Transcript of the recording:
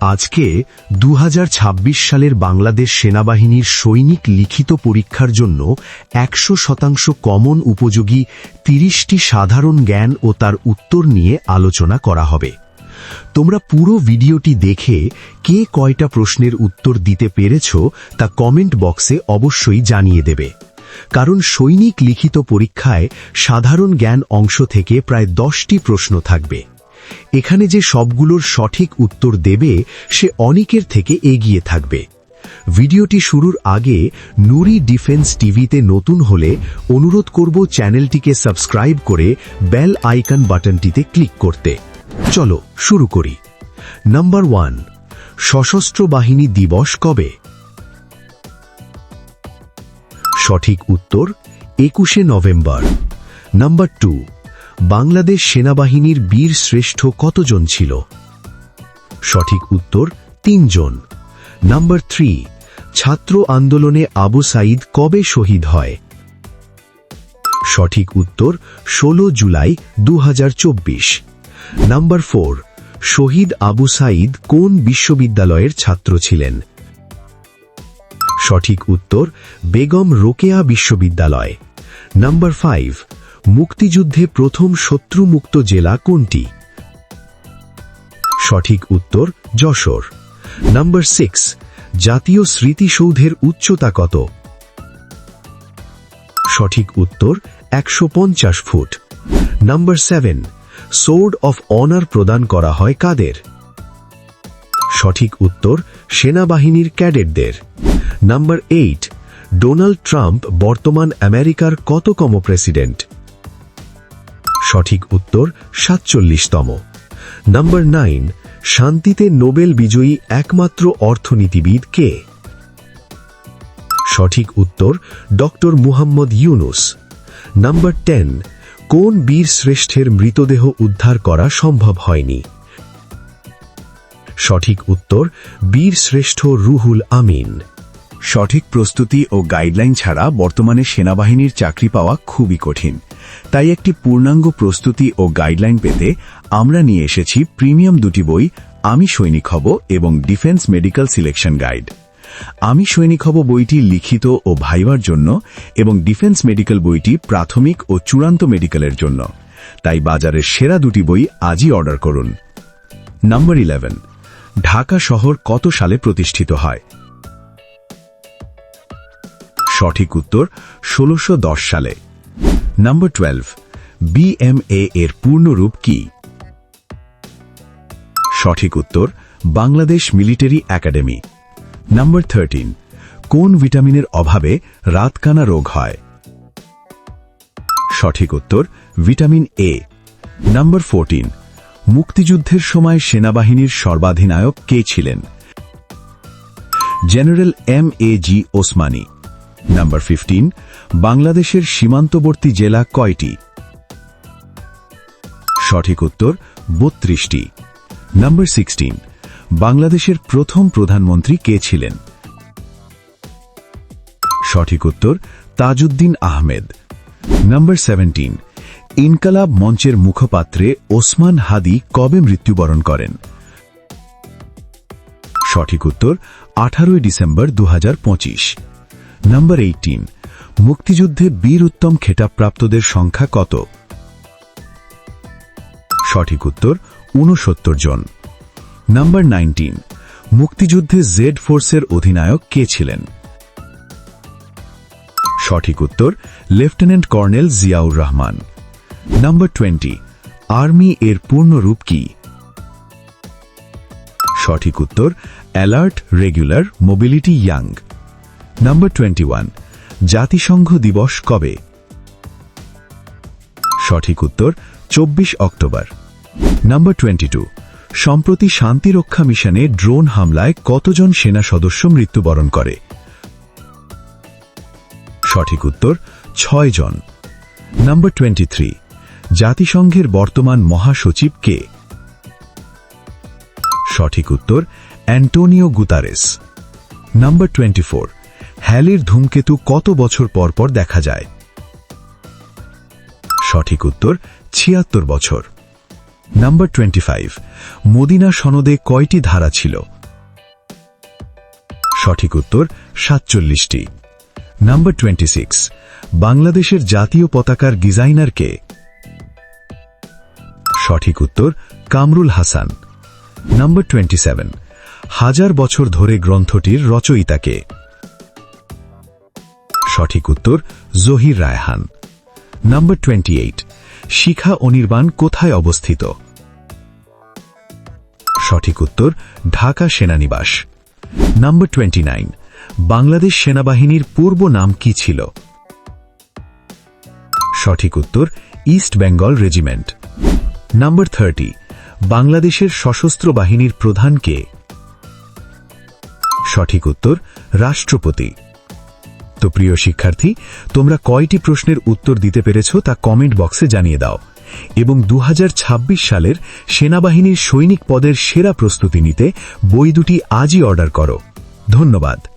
আজকে দুহাজার ছাব্বিশ সালের বাংলাদেশ সেনাবাহিনীর সৈনিক লিখিত পরীক্ষার জন্য একশো শতাংশ কমন উপযোগী তিরিশটি সাধারণ জ্ঞান ও তার উত্তর নিয়ে আলোচনা করা হবে। তোমরা পুরো ভিডিওটি দেখে কে কয়টা প্রশ্নের উত্তর দিতে পেরেছ তা কমেন্ট বক্সে অবশ্যই জানিয়ে দেবে। কারণ সৈনিক লিখিত পরীক্ষায় সাধারণ জ্ঞান অংশ থেকে প্রায় দশটি প্রশ্ন থাকবে। এখানে যে সবগুলোর সঠিক উত্তর দেবে, সে অনেকের থেকে এগিয়ে থাকবে। ভিডিওটি শুরুর আগে নুরি ডিফেন্স টিভিতে নতুন হলে অনুরোধ করব চ্যানেলটিকে সাবস্ক্রাইব করে বেল আইকন বাটনটিতে ক্লিক করতে। চলো, শুরু করি। নাম্বার ওয়ান, সশস্ত্র বাহিনী দিবস কবে? সঠিক উত্তর, একুশে নভেম্বর। নাম্বার টু বাংলাদেশ সেনাবাহিনীর বীর শ্রেষ্ঠ কতজন ছিল? সঠিক উত্তর, তিনজন। নাম্বার থ্রি, ছাত্র আন্দোলনে আবু সাইদ কবে শহীদ হয়? সঠিক উত্তর ১৬ জুলাই দু হাজার চব্বিশ। নাম্বার ফোর, শহীদ আবু সাইদ কোন বিশ্ববিদ্যালয়ের ছাত্র ছিলেন? সঠিক উত্তর, বেগম রোকেয়া বিশ্ববিদ্যালয়। নাম্বার ফাইভ মুক্তিযুদ্ধে প্রথম শত্রুমুক্ত জেলা কোনটি? সঠিক উত্তর, যশোর। নাম্বার সিক্স, জাতীয় স্মৃতিসৌধের উচ্চতা কত? সঠিক উত্তর, একশো পঞ্চাশ foot. Number seven, sword of honour প্রদান করা হয় কাদের? সঠিক উত্তর, সেনাবাহিনীর ক্যাডেটদের। নাম্বার এইট, ডোনাল্ড ট্রাম্প বর্তমান আমেরিকার কতকম প্রেসিডেন্ট? সঠিক উত্তর সাতচল্লিশতম। নাম্বার নাইন, শান্তিতে নোবেল বিজয়ী একমাত্র অর্থনীতিবিদ কে? সঠিক উত্তর, doctor Muhammad Yunus. Number ten, কোন বীর শ্রেষ্ঠের মৃতদেহ উদ্ধার করা সম্ভব হয়নি? সঠিক উত্তর, বীর শ্রেষ্ঠ রুহুল আমিন। সঠিক প্রস্তুতি ও গাইডলাইন ছাড়া বর্তমানে সেনাবাহিনীর চাকরি পাওয়া খুবই কঠিন। তাই একটি পূর্ণাঙ্গ প্রস্তুতি ও গাইডলাইন পেতে আমরা নিয়ে এসেছি প্রিমিয়াম দুটি বই, আমি সৈনিক হব এবং ডিফেন্স মেডিকেল সিলেকশন গাইড। আমি সৈনিক হব বইটি লিখিত ও ভাইবার জন্য এবং ডিফেন্স মেডিকেল বইটি প্রাথমিক ও চূড়ান্ত মেডিকেলের জন্য। তাই বাজারের সেরা দুটি বই আজই অর্ডার করুন। Number eleven. ঢাকা শহর কত সালে প্রতিষ্ঠিত হয়? সঠিক উত্তর ষোলোশো সালে। নাম্বার টুয়েলভ বিএমএ এর পূর্ণরূপ কি? সঠিক উত্তর, Bangladesh military academy. Number thirteen কোন ভিটামিনের অভাবে রাতকানা রোগ হয়? সঠিক উত্তর, ভিটামিন এ নাম্বার ফোরটিন মুক্তিযুদ্ধের সময় সেনাবাহিনীর সর্বাধিনায়ক কে ছিলেন? General M A G Osmani number fifteen বাংলাদেশের সীমান্তবর্তী জেলা কয়টি? সঠিক উত্তর, বত্রিশটি। নাম্বার সিক্সটিন বাংলাদেশের প্রথম প্রধানমন্ত্রী কে ছিলেন? সঠিক উত্তর, তাজউদ্দিন আহমেদ। নাম্বার সেভেন্টিন ইনকালাব মঞ্চের মুখপাত্রে ওসমান হাদি কবে মৃত্যুবরণ করেন? সঠিক উত্তর, আঠারোই ডিসেম্বর দু হাজার পঁচিশ। নাম্বার এইটিন মুক্তিযুদ্ধে বীর উত্তম খেতাবপ্রাপ্তদের সংখ্যা কত? সঠিক উত্তর, ঊনসত্তর জন। নাম্বার নাইনটিন মুক্তিযুদ্ধে জেড ফোর্সের অধিনায়ক কে ছিলেন? সঠিক উত্তর lieutenant colonel Ziaur Rahman. Number twenty army এর পূর্ণরূপ কি? সঠিক উত্তর alert regular mobility young number twenty one জাতিসংঘ দিবস কবে সঠিক উত্তর চব্বিশ অক্টোবর নাম্বার টোয়েন্টি টু সম্প্রতি শান্তিরক্ষা মিশনে ড্রোন হামলায় কতজন সেনা সদস্য মৃত্যুবরণ করে সঠিক উত্তর ছয় জন নাম্বার টোয়েন্টি থ্রি জাতিসংঘের বর্তমান মহাসচিব কে সঠিক উত্তর Antonio Guterres number twenty four হ্যালির ধূমকেতু কত বছর পর পর দেখা যায়? সঠিক উত্তর, ছিয়াত্তর বছর। নাম্বার টোয়েন্টি ফাইভ মদিনা সনদে কয়টি ধারা ছিল? সঠিক উত্তর, সাতচল্লিশটি। নাম্বার টোয়েন্টি সিক্স বাংলাদেশের জাতীয় পতাকার ডিজাইনার কে? সঠিক উত্তর, Kamrul Hasan. Number twenty seven হাজার বছর ধরে গ্রন্থটির রচয়িতাকে সঠিক উত্তর, Zahir Raihan. Number twenty eight Shikha Anirban কোথায় অবস্থিত? সঠিক উত্তর, ঢাকা সেনানিবাস। নাম্বার টোয়েন্টি নাইন বাংলাদেশ সেনাবাহিনীর পূর্ব নাম কি ছিল? সঠিক উত্তর, East Bengal regiment. Number thirty বাংলাদেশের সশস্ত্র বাহিনীর প্রধান কে? সঠিক উত্তর, রাষ্ট্রপতি। তো প্রিয় শিক্ষার্থী, তোমরা কয়টি প্রশ্নের উত্তর দিতে পেরেছ তা কমেন্ট বক্সে জানিয়ে দাও। এবং দু হাজার ছাব্বিশ সালের সেনাবাহিনীর সৈনিক পদের সেরা প্রস্তুতি নিতে বই দুটি আজই অর্ডার করো। ধন্যবাদ।